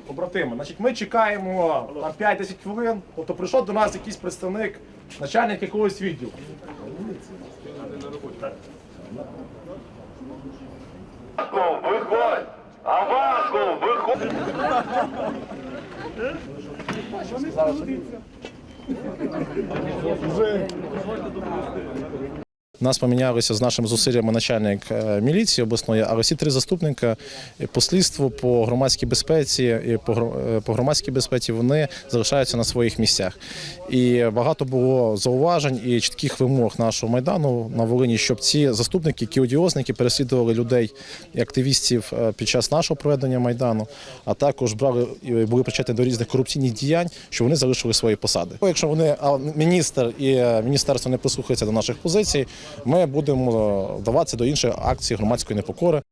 побратими. Значить, ми чекаємо там 5-10 хвилин. Тобто прийшов до нас якийсь представник, начальник якогось відділу. Аваков, виходь! Аваков, виходь! Нас помінялися з нашими зусиллями начальник е, міліції обласної, а всі три заступника по слідству, по громадській безпеці і е, по громадській безпеці вони залишаються на своїх місцях. І багато було зауважень і чітких вимог нашого майдану на Волині, щоб ці заступники, які одіозники, переслідували людей і активістів е, під час нашого проведення майдану, а також брали і були причетні до різних корупційних діянь, що вони залишили свої посади. Якщо вони а міністр і міністерство не прислухаються до наших позицій, ми будемо вдаватися до інших акцій громадської непокори.